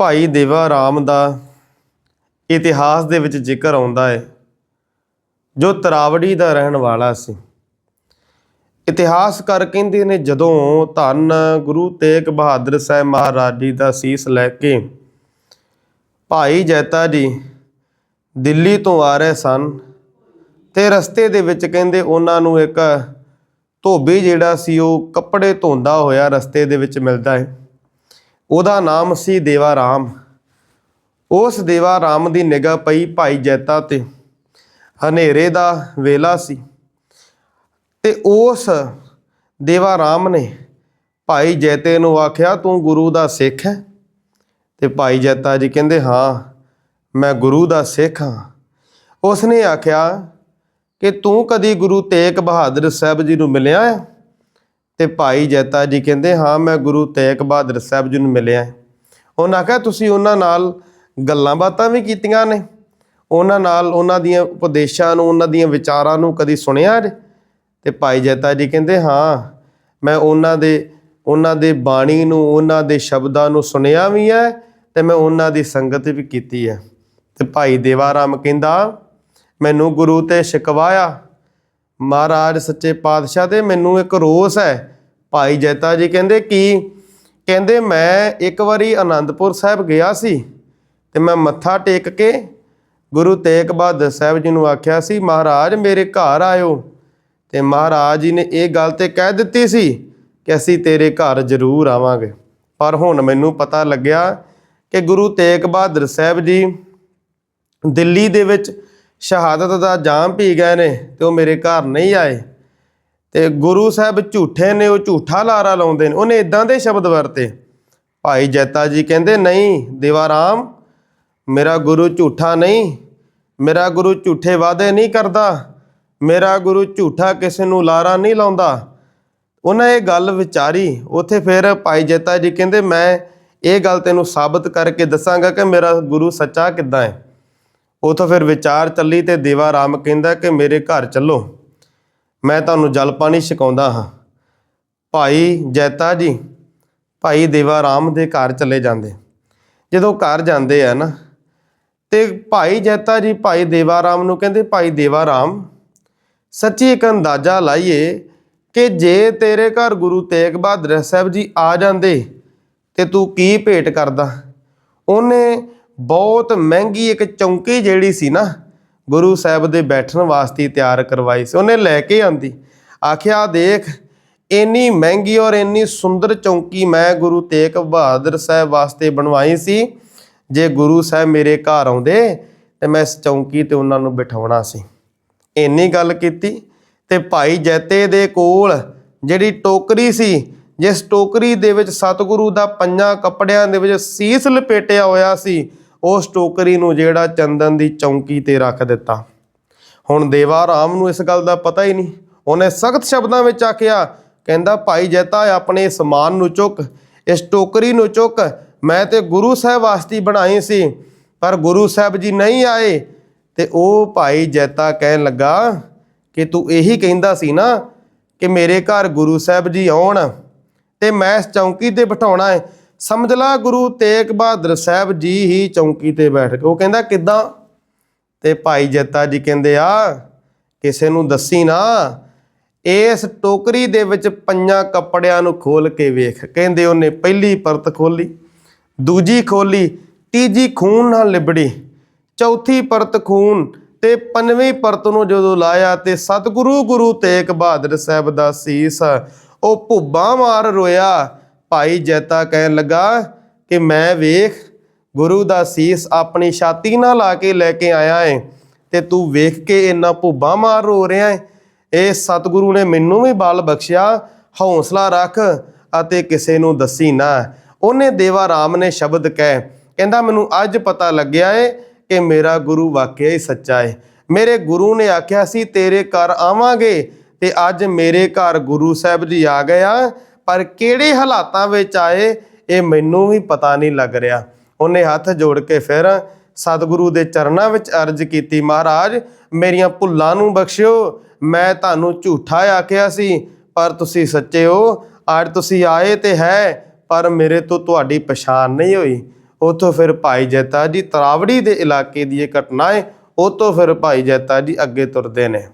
ਭਾਈ ਦੇਵਾ ਰਾਮ ਦਾ ਇਤਿਹਾਸ ਦੇ ਵਿੱਚ ਜ਼ਿਕਰ ਆਉਂਦਾ ਹੈ ਜੋ ਤਰਾਵੜੀ ਦਾ ਰਹਿਣ ਵਾਲਾ ਸੀ। ਇਤਿਹਾਸਕਾਰ ਕਹਿੰਦੇ ਨੇ, ਜਦੋਂ ਧੰਨ ਗੁਰੂ ਤੇਗ ਬਹਾਦਰ ਸਾਹਿਬ ਮਹਾਰਾਜ ਜੀ ਦਾ ਸੀਸ ਲੈ ਕੇ ਭਾਈ ਜੈਤਾ ਜੀ ਦਿੱਲੀ ਤੋਂ ਆ ਰਹੇ ਸਨ ਤੇ ਰਸਤੇ ਦੇ ਵਿੱਚ ਕਹਿੰਦੇ ਉਹਨਾਂ ਨੂੰ ਇੱਕ ਧੋਬੀ ਜਿਹੜਾ ਸੀ, ਉਹ ਕੱਪੜੇ ਧੋਂਦਾ ਹੋਇਆ ਰਸਤੇ ਦੇ ਵਿੱਚ ਮਿਲਦਾ ਹੈ ਉਹਦਾ ਨਾਮ ਸੀ ਦੇਵਾ ਰਾਮ। ਉਸ ਦੇਵਾ ਰਾਮ ਦੀ ਨਿਗਾਹ ਪਈ ਭਾਈ ਜੈਤਾ ਤੇ। ਹਨੇਰੇ ਦਾ ਵੇਲਾ ਸੀ। ਤੇ ਉਸ ਦੇਵਾ ਰਾਮ ਨੇ ਭਾਈ ਜੈਤੇ ਨੂੰ ਆਖਿਆ, ਤੂੰ ਗੁਰੂ ਦਾ ਸਿੱਖ ਹੈ? ਤੇ ਭਾਈ ਜੈਤਾ ਜੀ ਕਹਿੰਦੇ, ਹਾਂ, ਮੈਂ ਗੁਰੂ ਦਾ ਸਿੱਖ ਹਾਂ। ਉਸ ਨੇ ਆਖਿਆ ਕਿ ਤੂੰ ਕਦੀ ਗੁਰੂ ਤੇਗ ਬਹਾਦਰ ਸਾਹਿਬ ਜੀ ਨੂੰ ਮਿਲਿਆ ਹੈ? ਤੇ ਭਾਈ ਜੈਤਾ ਜੀ ਕਹਿੰਦੇ, ਹਾਂ, ਮੈਂ ਗੁਰੂ ਤੇਗ ਬਹਾਦਰ ਸਾਹਿਬ ਜੀ ਨੂੰ ਮਿਲਿਆ ਹੈ। ਉਹਨਾਂ ਆਖਿਆ, ਤੁਸੀਂ ਉਹਨਾਂ ਨਾਲ ਗੱਲਾਂ ਬਾਤਾਂ ਵੀ ਕੀਤੀਆਂ ਨੇ। ਉਹਨਾਂ ਨਾਲ ਉਹਨਾਂ ਦੀਆਂ ਉਪਦੇਸ਼ਾਂ ਨੂੰ, ਉਹਨਾਂ ਦੀਆਂ ਵਿਚਾਰਾਂ ਨੂੰ ਕਦੀ ਸੁਣਿਆ ਜੇ? ਤੇ ਭਾਈ ਜੈਤਾ ਜੀ ਕਹਿੰਦੇ, ਹਾਂ, ਮੈਂ ਉਹਨਾਂ ਦੇ ਉਹਨਾਂ ਦੇ ਬਾਣੀ ਨੂੰ, ਉਹਨਾਂ ਦੇ ਸ਼ਬਦਾਂ ਨੂੰ ਸੁਣਿਆ ਵੀ ਹੈ ਤੇ ਮੈਂ ਉਹਨਾਂ ਦੀ ਸੰਗਤ ਵੀ ਕੀਤੀ ਹੈ। ਤੇ ਭਾਈ ਦੇਵਾ ਰਾਮ ਕਹਿੰਦਾ, ਮੈਨੂੰ ਗੁਰੂ ਤੇ ਸ਼ਿਕਵਾਇਆ ਮਹਾਰਾਜ ਸੱਚੇ ਪਾਤਸ਼ਾਹ 'ਤੇ ਮੈਨੂੰ ਇੱਕ ਰੋਸ ਹੈ। ਭਾਈ ਜੈਤਾ ਜੀ ਕਹਿੰਦੇ ਕੀ? ਕਹਿੰਦੇ ਮੈਂ ਇੱਕ ਵਾਰੀ ਆਨੰਦਪੁਰ ਸਾਹਿਬ ਗਿਆ ਸੀ ਤੇ ਮੈਂ ਮੱਥਾ ਟੇਕ ਕੇ ਗੁਰੂ ਤੇਗ ਬਹਾਦਰ ਸਾਹਿਬ ਜੀ ਨੂੰ ਆਖਿਆ ਸੀ, ਮਹਾਰਾਜ, ਮੇਰੇ ਘਰ ਆਇਓ। ਤੇ ਮਹਾਰਾਜ ਜੀ ਨੇ ਇਹ ਗੱਲ ਤੇ ਕਹਿ ਦਿੱਤੀ ਸੀ ਕਿ ਅਸੀਂ ਤੇਰੇ ਘਰ ਜ਼ਰੂਰ ਆਵਾਂਗੇ। ਪਰ ਹੁਣ ਮੈਨੂੰ ਪਤਾ ਲੱਗਿਆ ਕਿ ਗੁਰੂ ਤੇਗ ਬਹਾਦਰ ਸਾਹਿਬ ਜੀ ਦਿੱਲੀ ਦੇ ਵਿੱਚ ਸ਼ਹਾਦਤ ਦਾ ਜਾਮ ਪੀ ਗਏ ਨੇ ਤੇ ਉਹ ਮੇਰੇ ਘਰ ਨਹੀਂ ਆਏ। ਤੇ ਗੁਰੂ ਸਾਹਿਬ ਝੂਠੇ ਨੇ, ਉਹ ਝੂਠਾ ਲਾਰਾ ਲਾਉਂਦੇ ਨੇ। ਉਹਨੇ ਇਦਾਂ ਦੇ ਸ਼ਬਦ ਵਰਤੇ। ਭਾਈ ਜੈਤਾ ਜੀ ਕਹਿੰਦੇ, ਨਹੀਂ ਦੇਵਾਰਾਮ ਮੇਰਾ ਗੁਰੂ ਝੂਠਾ ਨਹੀਂ, ਮੇਰਾ ਗੁਰੂ ਝੂਠੇ ਵਾਅਦੇ ਨਹੀਂ ਕਰਦਾ, ਮੇਰਾ ਗੁਰੂ ਝੂਠਾ ਕਿਸੇ ਨੂੰ ਲਾਰਾ ਨਹੀਂ ਲਾਉਂਦਾ। ਉਹਨਾਂ ਇਹ ਗੱਲ ਵਿਚਾਰੀ, ਉਥੇ ਫਿਰ ਭਾਈ ਜੈਤਾ ਜੀ ਕਹਿੰਦੇ, ਮੈਂ ਇਹ ਗੱਲ ਤੈਨੂੰ ਸਾਬਤ ਕਰਕੇ ਦੱਸਾਂਗਾ ਕਿ ਮੇਰਾ ਗੁਰੂ ਸੱਚਾ ਕਿੱਦਾਂ ਹੈ? ਉਥੋਂ ਫਿਰ ਵਿਚਾਰ ਚੱਲੀ ਤੇ ਦੇਵਾ ਰਾਮ ਕਹਿੰਦਾ ਕਿ ਮੇਰੇ ਘਰ ਚੱਲੋ। ਮੈਂ ਤੁਹਾਨੂੰ ਜਲ ਪਾਣੀ ਛਕਾਉਂਦਾ ਹਾਂ। ਭਾਈ ਜੈਤਾ ਜੀ, ਭਾਈ ਦੇਵਾ ਰਾਮ ਦੇ ਘਰ ਚਲੇ ਜਾਂਦੇ। ਜਦੋਂ ਘਰ ਜਾਂਦੇ ਆ ਨਾ, ਤੇ ਭਾਈ ਜੈਤਾ ਜੀ, ਭਾਈ ਦੇਵਾ ਰਾਮ ਨੂੰ ਕਹਿੰਦੇ, ਭਾਈ ਦੇਵਾ ਰਾਮ, ਸੱਚੀ ਇੱਕ ਅੰਦਾਜ਼ਾ ਲਾਈਏ ਕਿ ਜੇ ਤੇਰੇ ਘਰ ਗੁਰੂ ਤੇਗ ਬਹਾਦਰ ਸਾਹਿਬ ਜੀ ਆ ਜਾਂਦੇ ਤੇ ਤੂੰ ਕੀ ਭੇਟ ਕਰਦਾ? ਉਹਨੇ ਬਹੁਤ ਮਹਿੰਗੀ ਇੱਕ ਚੌਂਕੀ ਜਿਹੜੀ ਸੀ ਨਾ, ਗੁਰੂ ਸਾਹਿਬ ਦੇ ਬੈਠਣ ਵਾਸਤੇ ਤਿਆਰ ਕਰਵਾਈ ਸੀ, ਉਹਨੇ ਲੈ ਕੇ ਆਂਦੀ। ਆਖਿਆ ਦੇਖ, ਇੰਨੀ ਮਹਿੰਗੀ ਔਰ ਇੰਨੀ ਸੁੰਦਰ ਚੌਂਕੀ ਮੈਂ ਗੁਰੂ ਤੇਗ ਬਹਾਦਰ ਸਾਹਿਬ ਵਾਸਤੇ ਬਣਵਾਈ ਸੀ। ਜੇ ਗੁਰੂ ਸਾਹਿਬ ਮੇਰੇ ਘਰ ਆਉਂਦੇ, ਤੇ ਮੈਂ ਇਸ ਚੌਂਕੀ ਤੇ ਉਹਨਾਂ ਨੂੰ ਬਿਠਾਉਣਾ ਸੀ। ਇੰਨੀ ਗੱਲ ਕੀਤੀ, ਤੇ ਭਾਈ ਜੈਤੇ ਦੇ ਕੋਲ ਜਿਹੜੀ ਟੋਕਰੀ ਸੀ, ਜਿਸ ਟੋਕਰੀ ਦੇ ਵਿੱਚ ਸਤਿਗੁਰੂ ਦਾ ਪੰਜਾਂ ਕੱਪੜਿਆਂ ਦੇ ਵਿੱਚ ਸੀਸ ਲਪੇਟਿਆ ਹੋਇਆ ਸੀ ਉਸ ਟੋਕਰੀ ਨੂੰ ਜਿਹੜਾ ਚੰਦਨ ਦੀ ਚੌਂਕੀ ਤੇ ਰੱਖ ਦਿੱਤਾ। ਹੁਣ ਦੇਵਾ ਰਾਮ ਨੂੰ ਇਸ ਗੱਲ ਦਾ ਪਤਾ ਹੀ ਨਹੀਂ। ਉਹਨੇ ਸਖਤ ਸ਼ਬਦਾਂ ਵਿੱਚ ਆਖਿਆ, ਕਹਿੰਦਾ, ਭਾਈ ਜੈਤਾ, ਆਪਣੇ ਸਮਾਨ ਨੂੰ ਚੁੱਕ, ਇਸ ਟੋਕਰੀ ਨੂੰ ਚੁੱਕ। ਮੈਂ ਤੇ ਗੁਰੂ ਸਾਹਿਬ ਵਾਸਤੇ ਬਣਾਈ ਸੀ, ਪਰ ਗੁਰੂ ਸਾਹਿਬ ਜੀ ਨਹੀਂ ਆਏ। ਤੇ ਉਹ ਭਾਈ ਜੈਤਾ ਕਹਿਣ ਲੱਗਾ, ਕਿ ਤੂੰ ਇਹੀ ਕਹਿੰਦਾ ਸੀ ਨਾ ਕਿ ਮੇਰੇ ਘਰ ਗੁਰੂ ਸਾਹਿਬ ਜੀ ਆਉਣ ਤੇ ਮੈਂ ਇਸ ਚੌਂਕੀ ਤੇ ਬਿਠਾਉਣਾ ਹੈ। ਸਮਝ ਲਾ ਗੁਰੂ ਤੇਗ ਬਹਾਦਰ ਸਾਹਿਬ ਜੀ ਹੀ ਚੌਂਕੀ ਤੇ ਬੈਠ ਕੇ ਉਹ ਕਹਿੰਦਾ, ਕਿੱਦਾਂ? ਤੇ ਭਾਈ ਜੱਤਾ ਜੀ ਕਹਿੰਦੇ, ਆ, ਕਿਸੇ ਨੂੰ ਦੱਸੀ ਨਾ, ਇਸ ਟੋਕਰੀ ਦੇ ਵਿੱਚ ਪੰਜਾਂ ਕੱਪੜਿਆਂ ਨੂੰ ਖੋਲ ਕੇ ਵੇਖ। ਕਹਿੰਦੇ ਉਹਨੇ ਪਹਿਲੀ ਪਰਤ ਖੋਲੀ ਦੂਜੀ ਖੋਲੀ ਤੀਜੀ ਖੂਨ ਨਾਲ ਲਿਬੜੀ, ਚੌਥੀ ਪਰਤ ਖੂਨ ਤੇ ਪੰਜਵੀਂ ਪਰਤ ਨੂੰ ਜਦੋਂ ਲਾਇਆ ਤੇ ਸਤਿਗੁਰੂ ਗੁਰੂ ਤੇਗ ਬਹਾਦਰ ਸਾਹਿਬ ਦਾ ਸੀਸ, ਉਹ ਭੁੱਬਾਂ ਮਾਰ ਰੋਇਆ। ਭਾਈ ਜੈਤਾ ਕਹਿਣ ਲੱਗਾ ਕਿ ਮੈਂ ਵੇਖ, ਗੁਰੂ ਦਾ ਸੀਸ ਆਪਣੀ ਛਾਤੀ ਨਾਲ ਲਾ ਕੇ ਲੈ ਕੇ ਆਇਆ ਏ ਤੇ ਤੂੰ ਵੇਖ ਕੇ ਇੰਨਾ ਭੁੱਬਾਂ ਮਾਰ ਰੋ ਰਿਹਾ ਏ। ਇਹ ਸਤਿਗੁਰੂ ਨੇ ਮੈਨੂੰ ਵੀ ਬਲ ਬਖਸ਼ਿਆ, ਹੌਸਲਾ ਰੱਖ ਅਤੇ ਕਿਸੇ ਨੂੰ ਦੱਸੀ ਨਾ। ਉਹਨੇ ਦੇਵਾ ਰਾਮ ਨੇ ਸ਼ਬਦ ਕਹਿ, ਕਹਿੰਦਾ ਮੈਨੂੰ ਅੱਜ ਪਤਾ ਲੱਗਿਆ ਏ ਕਿ ਮੇਰਾ ਗੁਰੂ ਵਾਕਿਆ ਹੀ ਸੱਚਾ ਏ। ਮੇਰੇ ਗੁਰੂ ਨੇ ਆਖਿਆ ਸੀ, ਤੇਰੇ ਘਰ ਆਵਾਂਗੇ ਤੇ ਅੱਜ ਮੇਰੇ ਘਰ ਗੁਰੂ ਸਾਹਿਬ ਜੀ ਆ ਗਿਆ ਪਰ ਕਿਹੜੇ ਹਾਲਾਤਾਂ ਵਿੱਚ ਆਏ, ਇਹ ਮੈਨੂੰ ਵੀ ਪਤਾ ਨਹੀਂ ਲੱਗ ਰਿਹਾ। ਉਹਨੇ ਹੱਥ ਜੋੜ ਕੇ ਫਿਰ ਸਤਿਗੁਰੂ ਦੇ ਚਰਨਾਂ ਵਿੱਚ ਅਰਜ਼ ਕੀਤੀ, ਮਹਾਰਾਜ, ਮੇਰੀਆਂ ਭੁੱਲਾਂ ਨੂੰ ਬਖਸ਼ਿਓ। ਮੈਂ ਤੁਹਾਨੂੰ ਝੂਠਾ ਆਖਿਆ ਸੀ, ਪਰ ਤੁਸੀਂ ਸੱਚੇ ਹੋ। ਅੱਜ ਤੁਸੀਂ ਆਏ ਤੇ ਹੈ, ਪਰ ਮੇਰੇ ਤੋਂ ਤੁਹਾਡੀ ਪਛਾਣ ਨਹੀਂ ਹੋਈ। ਉਤੋਂ ਫਿਰ ਭਾਈ ਜੈਤਾ ਜੀ ਤਰਾਵੜੀ ਦੇ ਇਲਾਕੇ ਦੀ ਇਹ ਘਟਨਾ ਹੈ ਉਤੋਂ ਫਿਰ ਭਾਈ ਜੈਤਾ ਜੀ ਅੱਗੇ ਤੁਰਦੇ ਨੇ।